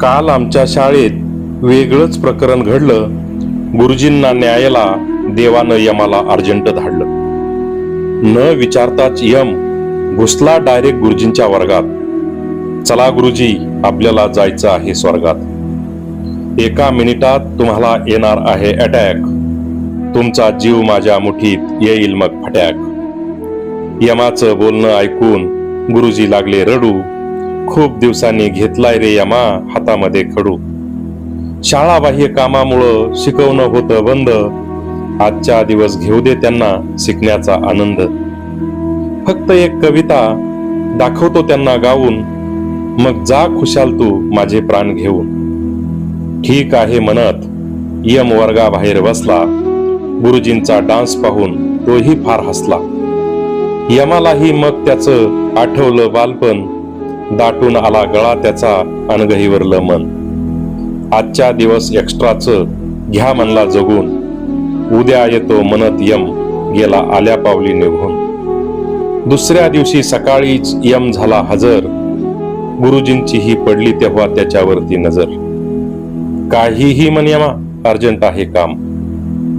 काल आमच्या शाळेत वेगळंच प्रकरण घडलं. गुरुजींना न्यायाला देवानं यमाला अर्जंट धाडलं. न विचारताच यम घुसला डायरेक्ट गुरुजींच्या वर्गात. चला गुरुजी आपल्याला जायचं आहे स्वर्गात. एका मिनिटात तुम्हाला येणार आहे अटॅक. तुमचा जीव माझ्या मुठीत येईल मग फटॅक यमाचं बोलणं ऐकून गुरुजी लागले रडू. खूप दिवसांनी घेतलाय रे यमा हातामध्ये खडू. शाळाबाह्य कामामुळं शिकवणं होतं बंद. आजच्या दिवस घेऊ दे त्यांना शिकण्याचा आनंद. फक्त एक कविता दाखवतो त्यांना गाऊन. मग जा खुशाल तू माझे प्राण घेऊन. ठीक आहे म्हणत यम वर्गाबाहेर बसला. गुरुजींचा डान्स पाहून तोही फार हसला. यमालाही मग त्याचं आठवलं बालपण. दाटून आला गळा त्याचा अणगहीवरलं मन. आजच्या दिवस एक्स्ट्राच घ्या मनला जगून. उद्या येतो मनत यम गेला आल्या पावली निघून. दुसऱ्या दिवशी सकाळीच यम झाला हजर. गुरुजींची ही पडली तेव्हा त्याच्यावरती नजर. काहीही मन यमा अर्जंट आहे काम.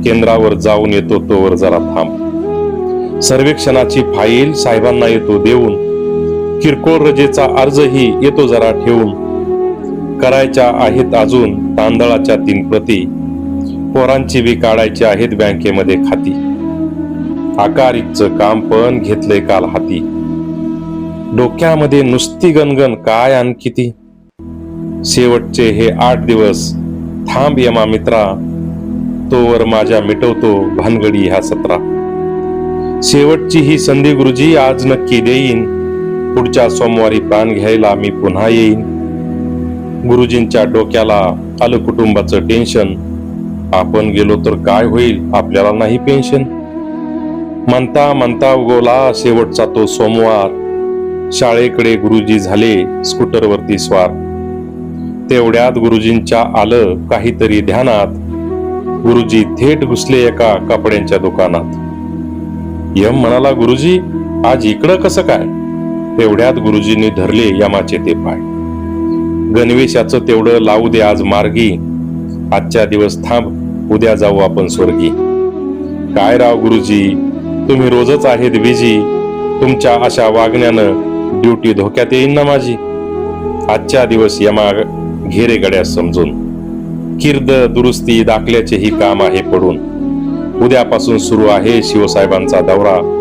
केंद्रावर जाऊन येतो तोवर जरा थांब. सर्वेक्षणाची फाईल साहेबांना येतो देऊन किरकोळ रजेचा अर्जही येतो जरा ठेवून. करायच्या आहेत अजून तांदळाच्या तीन प्रती. पोरांची बी काढायची आहेत बँकेमध्ये खाती. आकारीचं काम पण घेतले काल हाती. डोक्यामध्ये नुसती गणगण काय आणखी ती शेवटचे हे आठ दिवस. थांब यमा मित्रा. तोवर माझ्या मिटवतो भानगडी ह्या सत्रा. शेवटची ही संधी गुरुजी आज नक्की देईन. पुढच्या सोमवारी प्राण घ्यायला मी पुन्हा येईन. गुरुजींच्या डोक्याला आलं कुटुंबाचं टेन्शन आपण गेलो तर काय होईल? आपल्याला नाही पेन्शन म्हणता म्हणता उगवला शेवटचा तो सोमवार. शाळेकडे गुरुजी झाले स्कूटरवरती स्वार. तेवढ्यात गुरुजींच्या आलं काहीतरी ध्यानात. गुरुजी थेट घुसले एका कपड्यांच्या दुकानात. यम म्हणाला गुरुजी आज इकडं कसं काय? तेवढ्यात गुरुजींनी धरले यमाचे ते पाय. गणवेशाचं तेवढं लावू दे आज मार्गी. आजच्या दिवस थांब उद्या जाऊ आपण स्वर्गी. काय राव गुरुजी तुम्ही रोजच आहेत बिजी तुमच्या अशा वागण्यानं ड्युटी धोक्यात येईन ना माझी. आजच्या दिवस यमा घेरे गड्या समजून. किर्द दुरुस्ती दाखल्याचेही काम आहे पडून. उद्यापासून सुरू आहे शिवसाहेबांचा दौरा.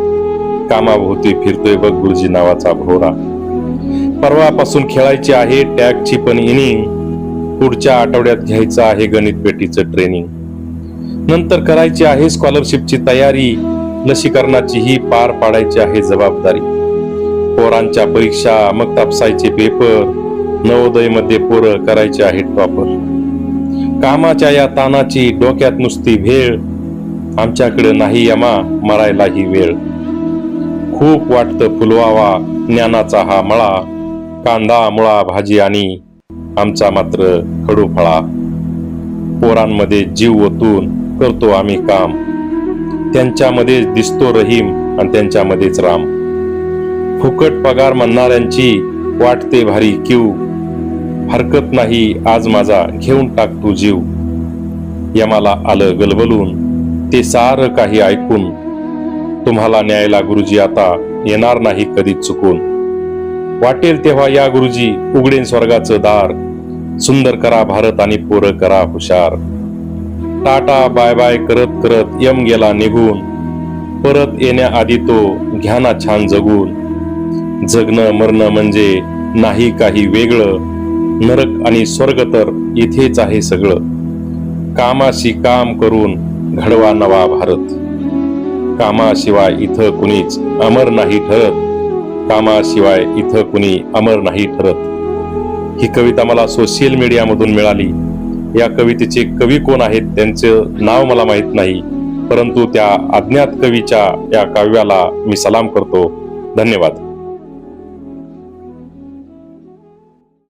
कामाभोवती फिरतोय बघ गुरुजी नावाचा भोरा. परवापासून खेळायची आहे टॅगची पण इनिंग पुढच्या आठवड्यात घ्यायचं आहे गणित पेटीचं ट्रेनिंग नंतर करायची आहे स्कॉलरशिपची तयारी. लसीकरणाची ही पार पाडायची आहे जबाबदारी. पोरांच्या परीक्षा मग तापसायचे पेपर नवोदयमध्ये पोरं करायचे आहे टॉपर कामाच्या या तानाची डोक्यात नुसती भेळ आमच्याकडे नाही यमा मरायलाही वेळ. खूप वाटतं फुलवावा ज्ञानाचा हा मळा. कांदा मुळा भाजी आणि आमचा मात्र खडू फळा. पोरांमध्ये जीव ओतून करतो आम्ही काम. त्यांच्यामध्येच दिसतो रहीम आणि त्यांच्यामध्येच राम. फुकट पगार म्हणणाऱ्यांची वाटते भारी क्यू हरकत नाही आज माझा घेऊन टाक तू जीव. यमाला आलं गलबलून. ते सारं काही ऐकून तुम्हाला न्यायला गुरुजी आता येणार नाही कधी चुकून. वाटेल तेव्हा या गुरुजी उघडेन स्वर्गाचं दार. सुंदर करा भारत आणि पोरं करा हुशार. टाटा बाय बाय करत करत यम गेला निघून. परत येण्याआधी तो घ्या ना छान जगून. जगणं मरणं म्हणजे नाही काही वेगळं. नरक आणि स्वर्ग तर इथेच आहे सगळं. कामाशी काम करून घडवा नवा भारत. कामाशिवाय इथं कुणीच अमर नाही ठरत. कामाशिवाय इथं कुणी अमर नाही ठरत. ही कविता मला सोशल मीडियामधून मिळाली. या कवितेचे कवी कोण आहेत त्यांचं नाव मला माहीत नाही. परंतु त्या अज्ञात कवीच्या या काव्याला मी सलाम करतो. धन्यवाद.